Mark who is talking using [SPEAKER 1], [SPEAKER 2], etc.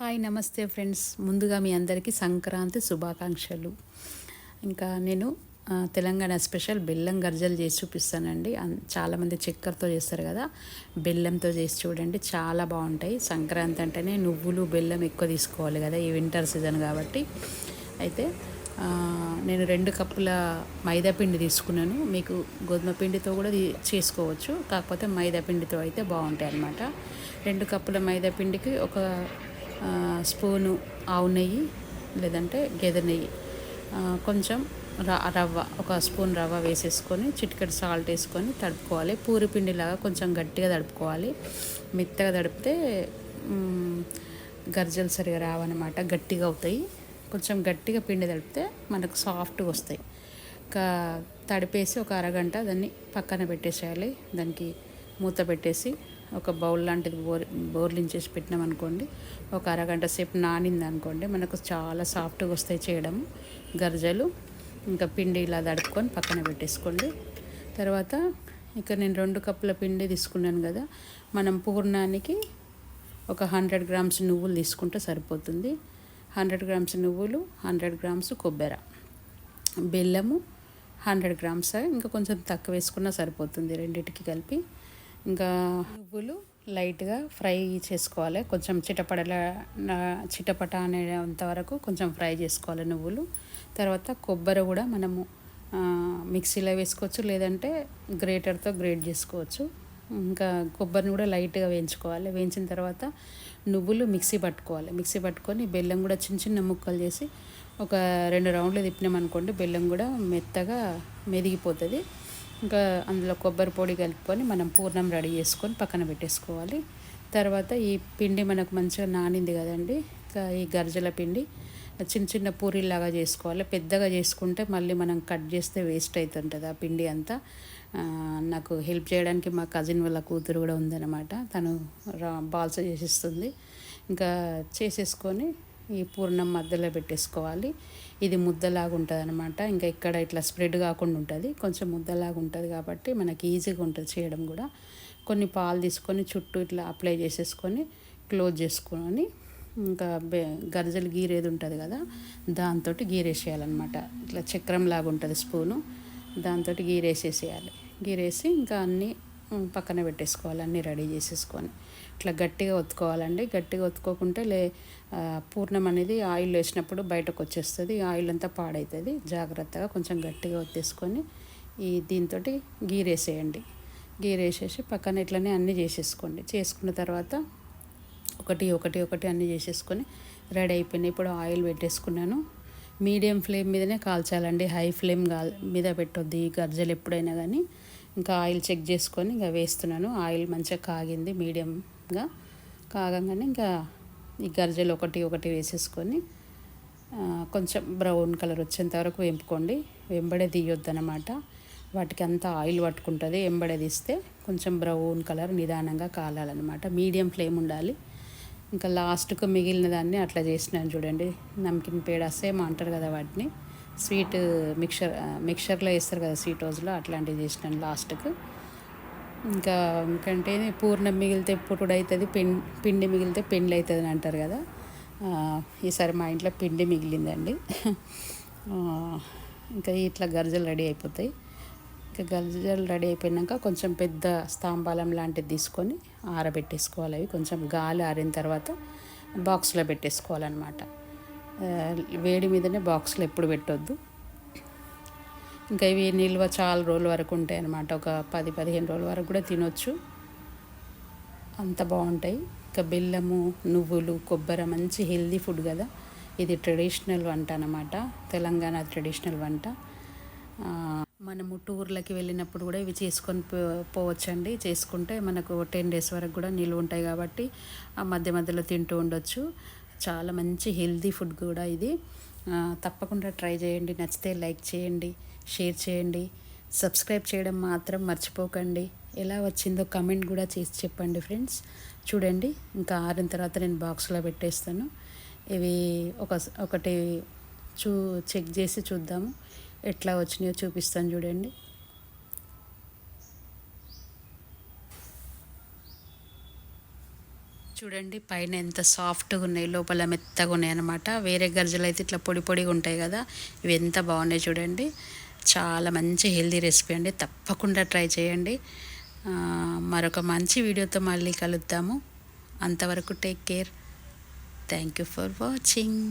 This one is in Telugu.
[SPEAKER 1] హాయ్ నమస్తే ఫ్రెండ్స్. ముందుగా మీ అందరికీ సంక్రాంతి శుభాకాంక్షలు. ఇంకా నేను తెలంగాణ స్పెషల్ బెల్లం గర్జలు చేసి చూపిస్తానండి. చాలామంది చక్కెరతో చేస్తారు కదా బెల్లంతో చేసి చూడండి. చాలా బాగుంటాయి. సంక్రాంతి అంటేనే నువ్వులు బెల్లం ఎక్కువ తీసుకోవాలి కదా ఈ వింటర్ సీజన్ కాబట్టి. అయితే నేను రెండు కప్పుల మైదా పిండి తీసుకున్నాను. మీకు గోధుమ పిండితో కూడా చేసుకోవచ్చు. కాకపోతే మైదా పిండితో అయితే బాగుంటాయి అన్నమాట. రెండు కప్పుల మైదా పిండికి ఒక స్పూను ఆవు నెయ్యి లేదంటే గేదె నెయ్యి. కొంచెం రవ్వ ఒక స్పూన్ రవ్వ వేసేసుకొని చిటికెడు సాల్ట్ వేసుకొని తడుపుకోవాలి. పూరి పిండిలాగా కొంచెం గట్టిగా తడుపుకోవాలి. మెత్తగా తడిపితే గర్జలు సరిగా రావన్నమాట గట్టిగా అవుతాయి. కొంచెం గట్టిగా పిండి తడిపితే మనకు సాఫ్ట్గా వస్తాయి. ఇంకా తడిపేసి ఒక అరగంట దాన్ని పక్కన పెట్టేసేయాలి. దానికి మూత పెట్టేసి ఒక బౌల్ లాంటిది బోర్ బోర్లించేసి పెట్టినాం అనుకోండి. ఒక అరగంట సేపు నానింది అనుకోండి. మనకు చాలా సాఫ్ట్గా వస్తాయి చేయడం. గర్జలు ఇంకా పిండి ఇలా దడుపుకొని పక్కన పెట్టేసుకోండి. తర్వాత ఇక్కడ నేను రెండు కప్పుల పిండి తీసుకున్నాను కదా. మనం పూర్ణానికి ఒక హండ్రెడ్ గ్రామ్స్ నువ్వులు తీసుకుంటే సరిపోతుంది. హండ్రెడ్ గ్రామ్స్ నువ్వులు హండ్రెడ్ గ్రామ్స్ కొబ్బెర. బెల్లము హండ్రెడ్ గ్రామ్స్ ఇంకా కొంచెం తక్కువ వేసుకున్నా సరిపోతుంది రెండింటికి కలిపి. ఇంకా నువ్వులు లైట్గా ఫ్రై చేసుకోవాలి. కొంచెం చిటపడల చిటపట అనేంత వరకు కొంచెం ఫ్రై చేసుకోవాలి నువ్వులు. తర్వాత కొబ్బరి కూడా మనము మిక్సీలో వేసుకోవచ్చు లేదంటే గ్రేటర్తో గ్రేట్ చేసుకోవచ్చు. ఇంకా కొబ్బరిని కూడా లైట్గా వేయించుకోవాలి. వేయించిన తర్వాత నువ్వులు మిక్సీ పట్టుకోవాలి. మిక్సీ పట్టుకొని బెల్లం కూడా చిన్న చిన్న ముక్కలు చేసి ఒక రెండు రౌండ్లు తిప్పినామనుకోండి బెల్లం కూడా మెత్తగా మెదిగిపోతుంది. ఇంకా అందులో కొబ్బరి పొడి కలుపుకొని మనం పూర్ణం రెడీ చేసుకొని పక్కన పెట్టేసుకోవాలి. తర్వాత ఈ పిండి మనకు మంచిగా నానింది కదండి ఇంకా ఈ గర్జల పిండి చిన్న చిన్న పూరీలాగా చేసుకోవాలి. పెద్దగా చేసుకుంటే మళ్ళీ మనం కట్ చేస్తే వేస్ట్ అవుతుంటుంది ఆ పిండి అంతా. నాకు హెల్ప్ చేయడానికి మా కజిన్ వాళ్ళ కూతురు కూడా ఉందన్నమాట. తను రా బాల్స చేసిస్తుంది. ఇంకా చేసేసుకొని ఈ పూర్ణం మధ్యలో పెట్టేసుకోవాలి. ఇది ముద్దలాగా ఉంటుంది అనమాట ఇంకా ఇక్కడ ఇట్లా స్ప్రెడ్ కాకుండా ఉంటుంది. కొంచెం ముద్దలాగా ఉంటుంది కాబట్టి మనకి ఈజీగా ఉంటుంది చేయడం కూడా. కొన్ని పాలు తీసుకొని చుట్టూ ఇట్లా అప్లై చేసేసుకొని క్లోజ్ చేసుకొని ఇంకా బె గీరేది ఉంటుంది కదా దాంతో గీరేసేయాలన్నమాట. ఇట్లా చక్రం లాగా ఉంటుంది స్పూను. దాంతో గీరేసేసేయాలి. గీరేసి ఇంకా అన్నీ పక్కన పెట్టేసుకోవాలి అన్నీ రెడీ చేసేసుకొని. ఇట్లా గట్టిగా ఒత్తుకోవాలండి. గట్టిగా ఒత్తుకోకుంటే లే పూర్ణం అనేది ఆయిల్ వేసినప్పుడు బయటకు వచ్చేస్తుంది. ఆయిల్ అంతా పాడవుతుంది జాగ్రత్తగా కొంచెం గట్టిగా ఒత్తేసుకొని ఈ దీంతో గీరేసేయండి. గీరేసేసి పక్కన ఇట్లనే అన్నీ చేసేసుకోండి. చేసుకున్న తర్వాత ఒకటి ఒకటి ఒకటి అన్నీ చేసేసుకొని రెడీ అయిపోయినాయి. ఇప్పుడు ఆయిల్ పెట్టేసుకున్నాను. మీడియం ఫ్లేమ్ మీదనే కాల్చాలండి. హై ఫ్లేమ్ కాల్ మీద పెట్టొద్ది. ఈ గర్జలు ఎప్పుడైనా కానీ ఇంకా ఆయిల్ చెక్ చేసుకొని ఇంకా వేస్తున్నాను. ఆయిల్ మంచిగా కాగింది మీడియంగా కాగంగానే ఇంకా ఈ గర్జలు ఒకటి ఒకటి వేసేసుకొని కొంచెం బ్రౌన్ కలర్ వచ్చేంత వరకు వేపుకోండి. వెంబడే తీయొద్దు అనమాట వాటికి అంతా ఆయిల్ పట్టుకుంటుంది. వెంబడే తీస్తే కొంచెం బ్రౌన్ కలర్ నిదానంగా కాలాలన్నమాట. మీడియం ఫ్లేమ్ ఉండాలి. ఇంకా లాస్ట్కు మిగిలిన దాన్ని అట్లా చేసినాను చూడండి. నమ్కిన్ పేడ సేమ్ అంటారు కదా వాటిని. స్వీట్ మిక్చర్ మిక్చర్లో వేస్తారు కదా స్వీట్ రోజులో అట్లాంటివి చేసినాను లాస్ట్కు. ఇంకా ఎందుకంటే పూర్ణం మిగిలితే పుట్టుడు అవుతుంది పిం పిండి మిగిలితే పెండ్లు అవుతుంది అని అంటారు కదా. ఈసారి మా ఇంట్లో పిండి మిగిలిందండి. ఇంకా ఇట్లా గర్జలు రెడీ అయిపోతాయి. ఇంకా గర్జలు రెడీ అయిపోయినాక కొంచెం పెద్ద స్తంభాలం లాంటిది తీసుకొని ఆరబెట్టేసుకోవాలి అవి. కొంచెం గాలి ఆరిన తర్వాత బాక్స్లో పెట్టేసుకోవాలన్నమాట. వేడి మీదనే బాక్స్లో ఎప్పుడు పెట్టొద్దు. ఇంకా ఇవి నిల్వ చాలా రోజుల వరకు ఉంటాయి అన్నమాట. ఒక పది పదిహేను రోజుల వరకు కూడా తినొచ్చు. అంత బాగుంటాయి. ఇంకా బెల్లము నువ్వులు కొబ్బరి మంచి హెల్దీ ఫుడ్ కదా. ఇది ట్రెడిషనల్ వంట అనమాట తెలంగాణ ట్రెడిషనల్ వంట. మనము టూర్లకి వెళ్ళినప్పుడు కూడా ఇవి చేసుకొని పో పోవచ్చండి. చేసుకుంటే మనకు టెన్ డేస్ వరకు కూడా నిల్వ ఉంటాయి కాబట్టి ఆ మధ్య మధ్యలో తింటూ ఉండొచ్చు. చాలా మంచి హెల్దీ ఫుడ్ కూడా ఇది. తప్పకుండా ట్రై చేయండి. నచ్చితే లైక్ చేయండి షేర్ చేయండి. సబ్స్క్రైబ్ చేయడం మాత్రం మర్చిపోకండి. ఎలా వచ్చిందో కమెంట్ కూడా చేసి చెప్పండి ఫ్రెండ్స్. చూడండి ఇంకా ఆరిన తర్వాత నేను బాక్స్లో పెట్టేస్తాను. ఇవి ఒక ఒకటి చూ చెక్ చేసి చూద్దాము. ఎట్లా వచ్చినాయో చూపిస్తాను చూడండి. చూడండి పైన ఎంత సాఫ్ట్గా ఉన్నాయి లోపల మెత్తగా ఉన్నాయి అనమాట వేరే గర్జలు అయితే ఇట్లా పొడి పొడిగా ఉంటాయి కదా ఇవి ఎంత బాగున్నాయి చూడండి. చాలా మంచి హెల్దీ రెసిపీ అండి. తప్పకుండా ట్రై చేయండి. మరొక మంచి వీడియోతో మళ్ళీ కలుద్దాము. అంతవరకు take care. Thank you for watching.